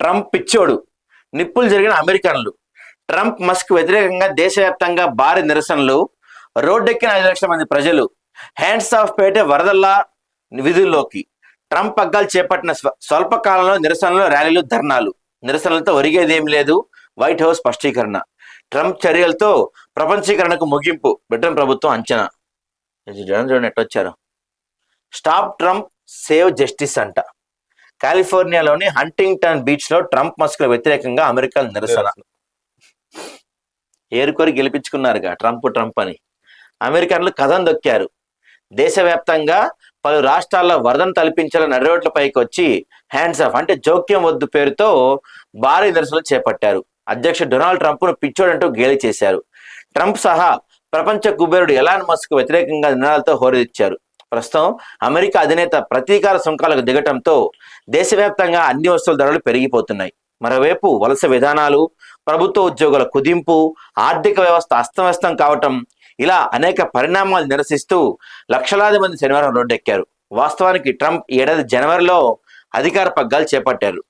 Trump పిచ్చోడు. నిప్పులు జరిగిన అమెరికన్లు. ట్రంప్ మస్క్ వ్యతిరేకంగా దేశవ్యాప్తంగా భారీ నిరసనలు. రోడ్డెక్కిన ఐదు లక్షల మంది ప్రజలు. హ్యాండ్స్ ఆఫ్ పేట వరదల్లా విధుల్లోకి. ట్రంప్ పగ్గాలు చేపట్టిన స్వ- నిరసనలు ర్యాలీలు ధర్నాలు. నిరసనలతో ఒరిగేదేం లేదు. White house స్పష్టీకరణ. ట్రంప్ చర్యలతో ప్రపంచీకరణకు ముగింపు. బ్రిటన్ ప్రభుత్వం అంచనా. జనం చూడండి ఎట్టొచ్చారు స్టాప్ ట్రంప్ సేవ్ జస్టిస్ అంట. కాలిఫోర్నియాలోని హంటింగ్టన్ బీచ్లో ట్రంప్ మస్క్ వ్యతిరేకంగా అమెరికా నిరసన. ఏరుకోరి గెలిపించుకున్నారుగా ట్రంప్ ట్రంప్ అని. అమెరికన్లు కథం దొక్కారు. దేశవ్యాప్తంగా పలు రాష్ట్రాల్లో వరదను తలపించేలా నడిరోడ్లపైకి వచ్చి హ్యాండ్స్ ఆఫ్ అంటే జోక్యం వద్దు పేరుతో భారీ నిరసనలు చేపట్టారు. అధ్యక్షుడు డొనాల్డ్ ట్రంప్ను పిచ్చోడంటూ గేలి చేశారు. ట్రంప్ సహా ప్రపంచ కుబేరుడు ఎలాన్ మస్క్ వ్యతిరేకంగా నినాదాలతో హోరెత్తిచ్చారు. ప్రస్తుతం అమెరికా అధినేత ప్రతీకార సుంకాలకు దిగటంతో దేశవ్యాప్తంగా అన్ని వస్తువుల ధరలు పెరిగిపోతున్నాయి. మరోవైపు వలస విధానాలు ప్రభుత్వ ఉద్యోగుల కుదింపు ఆర్థిక వ్యవస్థ అస్తవ్యస్తం కావటం ఇలా అనేక పరిణామాలు నిరసిస్తూ లక్షలాది మంది శనివారం రోడ్డెక్కారు. వాస్తవానికి ట్రంప్ ఏడాది జనవరిలో అధికార పగ్గాలు చేపట్టారు.